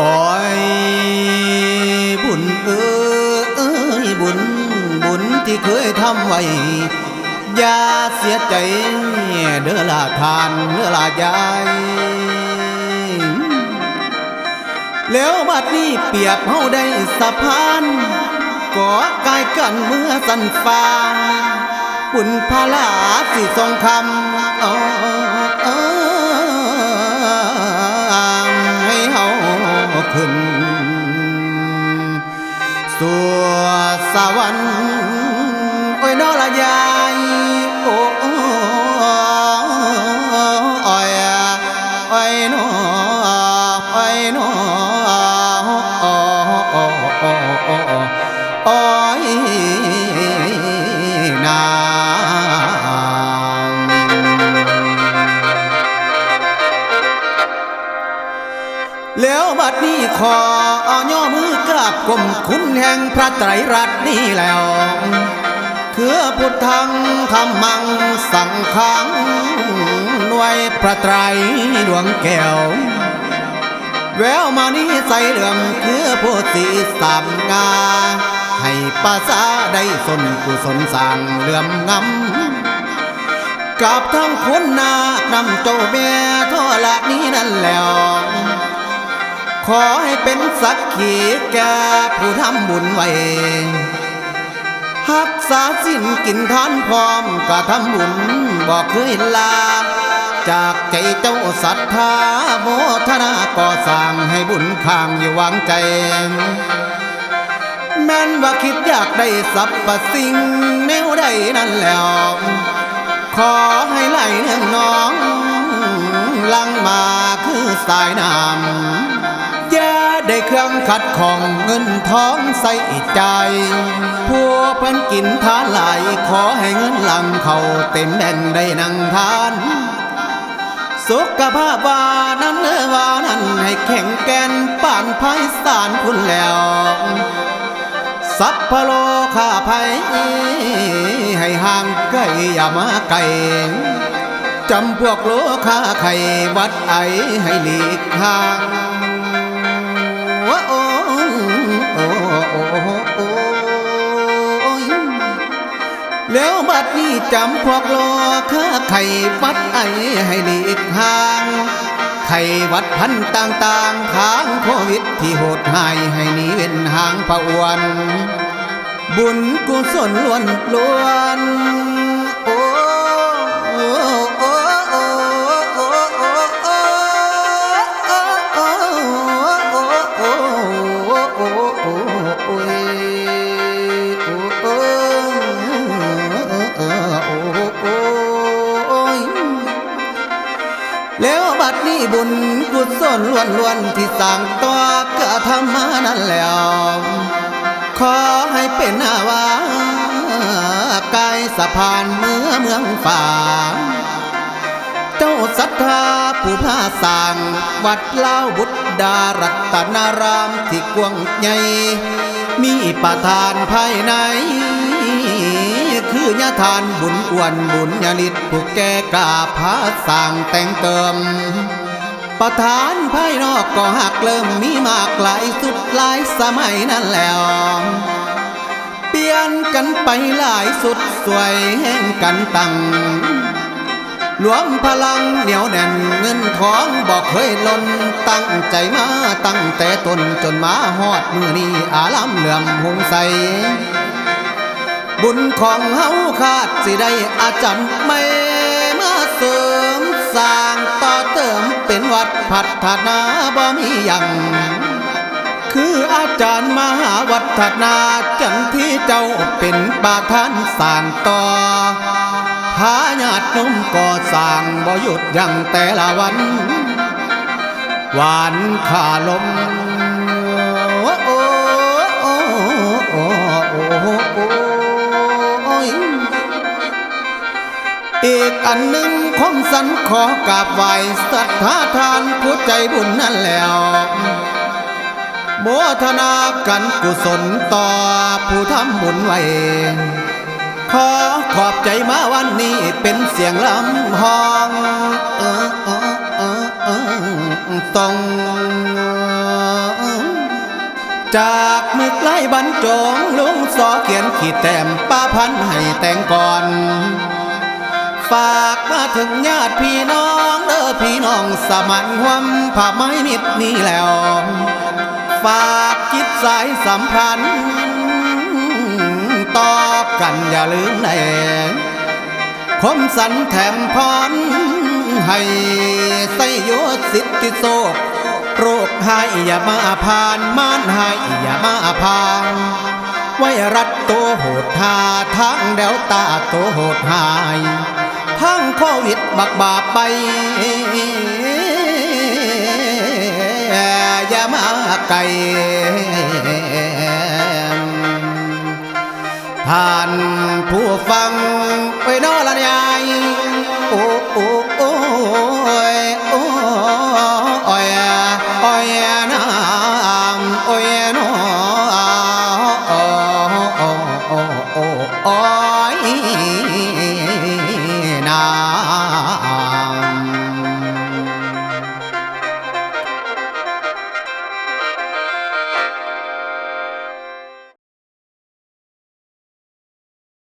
อ้ยบุญเอ้ยบุญบุญที่เคยทำไว้อย่าเสียใจเด้อละทานเด้อละยายแล้วบัดนี้เปียบเฮาได้สะพานก่อกายกันเมื่อสันฟ้าบุญพลาสิทรงคำอาเอ ขึ้น สัวสวรรค์โอ้ยนอละยายโอ้อยโอ้ยนอโอ้ยนอโอ้อยโอ้โอ้โอ้ย แล้วบัดนี้ขอย่อมือกราบกลมคุณแห่งพระไตรรัตน์นี่แล้ว คือพุทธังธรรมังสังขังหน่วยพระไตรดวงแก้ว แววมานี้ใส่เหลื่อมคือผู้สีสามงา ให้ภาษาได้สนกุศลสร้างเหลื่อมงำกับทั้งคุณนานำเจ้าแม่ทอละนี้นั่นแล้ว ขอให้เป็นสักขีแก่ผู้ทำบุญไว้หักษาสิ้นกินทานพร้อมกะทำบุญบอกเคยลา จากใจเจ้าศรัทธาโมทนาก่อสร้างให้บุญข้างอยู่วางใจ แม้นว่าคิดอยากได้สรรพสิ่งแนวใดนั่นแล้ว ขอให้ไหลเนื่องน้องลังมาคือสายน้ำ ได้เครื่องขัดของเงินทองใส่ใจผู้เพันกินทานไหลายขอให้เงินหลังเขาเต็มแบ่งได้นั่งทาน สุขภาพวานั้นเออวานั้นให้แข็งแกร่งป่านภัยสารคุณแล้วสัพพะโลข้าภัยให้ห่างไกลอย่ามาไกลจำพวกโลข้าไขวัดไอให้หลีกห่าง โอ้โอ้โอ้โอ้โอ้แล้วบัดนี้จำพวกโลข้าไขวัดไอให้หลีกห่างไขวัดพันต่างๆทางโควิดที่โหดหายให้หนีเว้นห่างประอวน บุญกุศลล้วนล้วน วัดนี้บุญกุศลล้วนล้วนๆที่สั่งตัวกระทำมานั่นแล้ว ขอให้เป็นอาวากายสะพานเมื่อเมืองฝ่า เจ้าศรัทธาผู้พาสร้าง วัดเล่าบุตรดารัตนารามที่กว้างใหญ่มีประธานภายใน คือญาทานบุญอ้วนบุญญาลิตผู้แก่กาพาสร้างแต่งเติม ประธานภายนอกก็หักเริ่มมีมากหลายสุดหลายสมัยนั่นแล้วเปลี่ยนกันไปหลายสุดสวยแห่งกันตั้งรวมพลังเหนียวแน่นเงินทองบอกเคยล้นตั้งใจมาตั้งแต่ต้นจนมาฮอดมือนี้อาลำเหลื่อมหงใส บุญของเฮาขาดสิได้อาจารย์ไม่มาเสริมสร้างต่อเติมเป็นวัดพัฒนาบ่มีหยังคืออาจารย์มหาวัฒนาจันที่เจ้าเป็นประธานสร้างต่อหาญาติโยมก่อสร้างบ่หยุดยังแต่ละวัน หวานขาลม อีกอันหนึ่งของสันขอกราบไหวศรัทธาทานผู้ใจบุญนั่นแล้วโมทนากันกุศลต่อผู้ทำบุญไว้ขอขอบใจมาวันนี้เป็นเสียงลำห้องเออเออเออตรงจากมึกไล่บรรจงลุงสอเขียนขีดแต้มป้าพันให้แต่งก่อน ฝากมาถึงญาติพี่น้องเด้อพี่น้องสมันหวมผ้าไม้มิดนี้แล้ว ฝากจิตสายสัมพันธ์ต่อกันอย่าลืมแน่คมสันแถมพรให้ใส่โยสิทธิโศกโรคหายอย่ามาผ่านม่านหายอย่ามาพานไวรัสตัวโหดหาทั้งเดลต้าตัวโหดหาย ทั้งโควิดบักบาปไป อย่ามาไกลผ่านผู้ฟัง না